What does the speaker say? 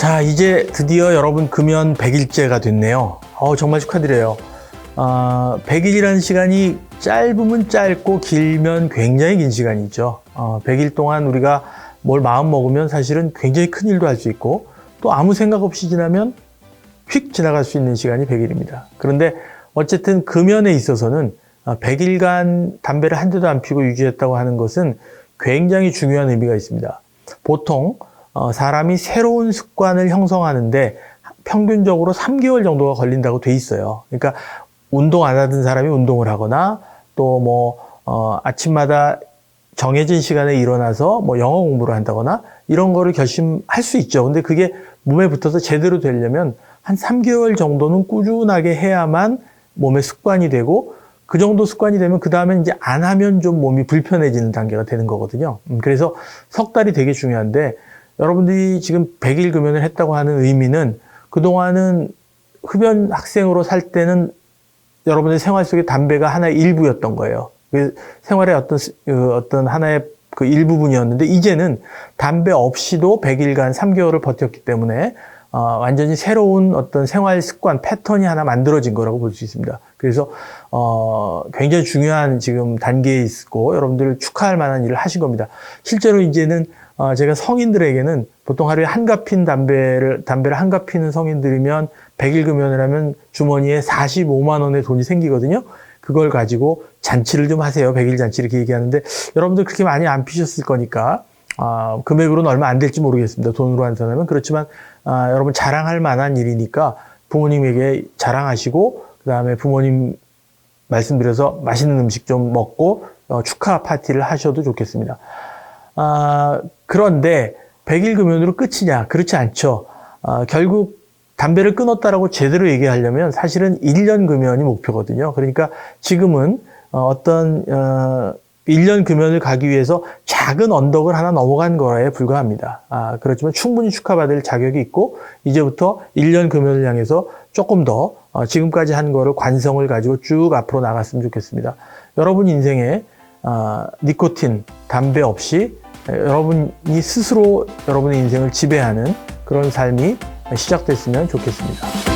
자, 이제 드디어 여러분 금연 100일째가 됐네요. 어, 정말 축하드려요. 어, 100일이라는 시간이 짧으면 짧고 길면 굉장히 긴 시간이죠. 어, 100일 동안 우리가 뭘 마음 먹으면 사실은 굉장히 큰 일도 할 수 있고 또 아무 생각 없이 지나면 휙 지나갈 수 있는 시간이 100일입니다. 그런데 어쨌든 금연에 있어서는 100일간 담배를 한 대도 안 피고 유지했다고 하는 것은 굉장히 중요한 의미가 있습니다. 보통 어, 사람이 새로운 습관을 형성하는데 평균적으로 3개월 정도가 걸린다고 돼 있어요. 그러니까 운동 안 하던 사람이 운동을 하거나 또뭐 어, 아침마다 정해진 시간에 일어나서 뭐 영어 공부를 한다거나 이런 거를 결심할 수 있죠. 근데 그게 몸에 붙어서 제대로 되려면 한 3개월 정도는 꾸준하게 해야만 몸의 습관이 되고 그 정도 습관이 되면 그 다음에 이제 안 하면 좀 몸이 불편해지는 단계가 되는 거거든요. 음, 그래서 석 달이 되게 중요한데 여러분들이 지금 100일 금연을 했다고 하는 의미는 그동안은 흡연 학생으로 살 때는 여러분의 생활 속에 담배가 하나의 일부였던 거예요. 그 생활의 어떤, 스- 그 어떤 하나의 그 일부분이었는데 이제는 담배 없이도 100일간 3개월을 버텼기 때문에 어, 완전히 새로운 어떤 생활 습관 패턴이 하나 만들어진 거라고 볼 수 있습니다. 그래서 어, 굉장히 중요한 지금 단계에 있고 여러분들 축하할 만한 일을 하신 겁니다. 실제로 이제는 어, 제가 성인들에게는 보통 하루에 한갑 핀 담배를 담배를 한갑 피는 성인들이면 100일 금연을 하면 주머니에 45만 원의 돈이 생기거든요. 그걸 가지고 잔치를 좀 하세요. 100일 잔치 이렇게 얘기하는데 여러분들 그렇게 많이 안 피셨을 거니까 아, 금액으로는 얼마 안 될지 모르겠습니다. 돈으로 환산하면 그렇지만 아, 여러분 자랑할 만한 일이니까 부모님에게 자랑하시고 그 다음에 부모님 말씀드려서 맛있는 음식 좀 먹고 어, 축하 파티를 하셔도 좋겠습니다. 아, 그런데 100일 금연으로 끝이냐? 그렇지 않죠. 아, 결국 담배를 끊었다라고 제대로 얘기하려면 사실은 1년 금연이 목표거든요. 그러니까 지금은 어, 어떤 어, 1년 금연을 가기 위해서 작은 언덕을 하나 넘어간 거에 불과합니다. 아, 그렇지만 충분히 축하받을 자격이 있고 이제부터 1년 금연을 향해서 조금 더 어, 지금까지 한 거를 관성을 가지고 쭉 앞으로 나갔으면 좋겠습니다. 여러분 인생에 아, 니코틴, 담배 없이 에, 여러분이 스스로 여러분의 인생을 지배하는 그런 삶이 시작됐으면 좋겠습니다.